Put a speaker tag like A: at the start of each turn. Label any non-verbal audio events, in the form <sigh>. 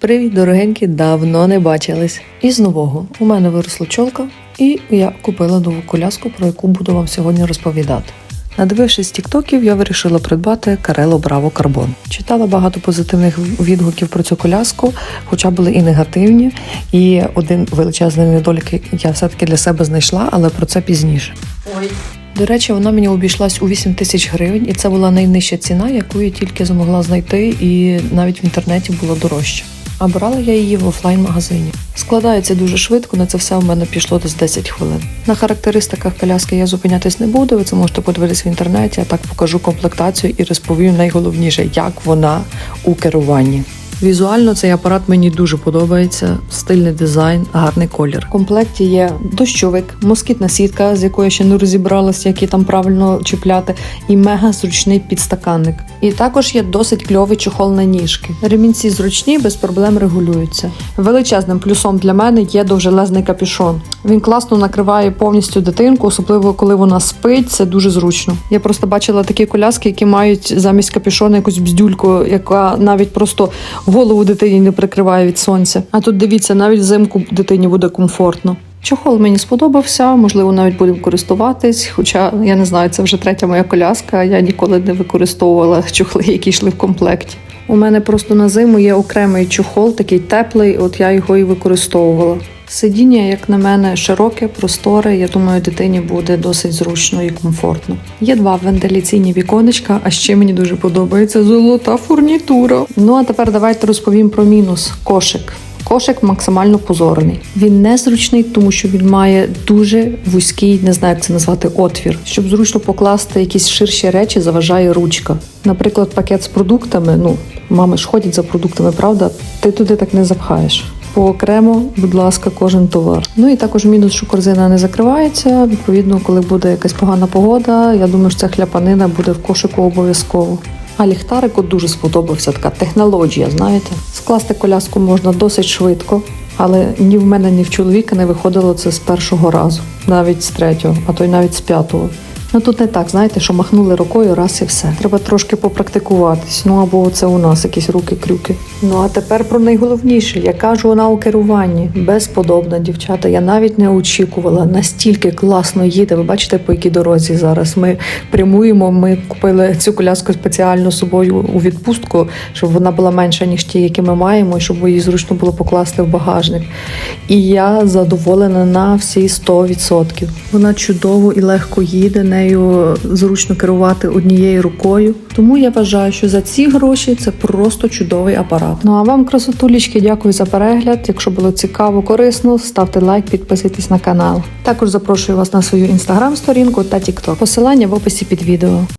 A: Привіт, дорогенькі, давно не бачились. І з нового у мене виросла чолка, і я купила нову коляску, про яку буду вам сьогодні розповідати. Надивившись тіктоків, я вирішила придбати Карело Браво Карбон. Читала багато позитивних відгуків про цю коляску, хоча були і негативні. І один величезний недолік я все-таки для себе знайшла, але про це пізніше.
B: Ой,
A: До речі, вона мені обійшлась у 8 тисяч гривень, і це була найнижча ціна, яку я тільки змогла знайти, і навіть в інтернеті було дорожче. А брала я її в офлайн-магазині. Складається дуже швидко, на це все у мене пішло десь 10 хвилин. На характеристиках коляски я зупинятись не буду. Ви це можете подивитись в інтернеті. Я так покажу комплектацію і розповім найголовніше, як вона у керуванні. Візуально цей апарат мені дуже подобається. Стильний дизайн, гарний колір. В комплекті є дощовик, москітна сітка, з якої ще не розібралася, які там правильно чіпляти, і мега зручний підстаканник. І також є досить кльовий чохол на ніжки. Ремінці зручні, без проблем регулюються. Величезним плюсом для мене є довжелезний капюшон. Він класно накриває повністю дитинку, особливо коли вона спить. Це дуже зручно. Я просто бачила такі коляски, які мають замість капюшона якусь бздюльку, яка навіть просто голову дитині не прикриває від сонця. А тут дивіться, навіть взимку дитині буде комфортно. Чохол мені сподобався, можливо, навіть будемо користуватись. Хоча я не знаю, це вже третя моя коляска. Я ніколи не використовувала <laughs> чохли, які йшли в комплекті. У мене просто на зиму є окремий чохол, такий теплий, от я його і використовувала. Сидіння, як на мене, широке, просторе. Я думаю, дитині буде досить зручно і комфортно. Є два вентиляційні віконечка, а ще мені дуже подобається золота фурнітура. Ну а тепер давайте розповім про мінус кошик. Кошик максимально позорний. Він незручний, тому що він має дуже вузький, не знаю, як це назвати, отвір. Щоб зручно покласти якісь ширші речі, заважає ручка. Наприклад, пакет з продуктами. Ну, мами ж ходять за продуктами, правда? Ти туди так не запхаєш. Поокремо, будь ласка, кожен товар. Ну і також мінус, що корзина не закривається. Відповідно, коли буде якась погана погода, я думаю, що ця хляпанина буде в кошику обов'язково. А ліхтарику дуже сподобався така технологія, знаєте. Скласти коляску можна досить швидко, але ні в мене, ні в чоловіка не виходило це з першого разу, навіть з третього, а то й навіть з п'ятого. Ну тут не так, знаєте, що махнули рукою раз і все. Треба трошки попрактикуватись. Ну або це у нас якісь руки-крюки. Ну а тепер про найголовніше. Яка ж вона у керуванні? Безподобна, дівчата. Я навіть не очікувала. Настільки класно їде. Ви бачите, по якій дорозі зараз ми прямуємо. Ми купили цю коляску спеціально собою у відпустку, щоб вона була менша, ніж ті, які ми маємо, і щоб її зручно було покласти в багажник. І я задоволена на всі 100%. Вона чудово і легко їде. Нею зручно керувати однією рукою. Тому я вважаю, що за ці гроші це просто чудовий апарат. Ну а вам, красотулічки, дякую за перегляд. Якщо було цікаво, корисно, ставте лайк, підписуйтесь на канал. Також запрошую вас на свою інстаграм-сторінку та тікток. Посилання в описі під відео.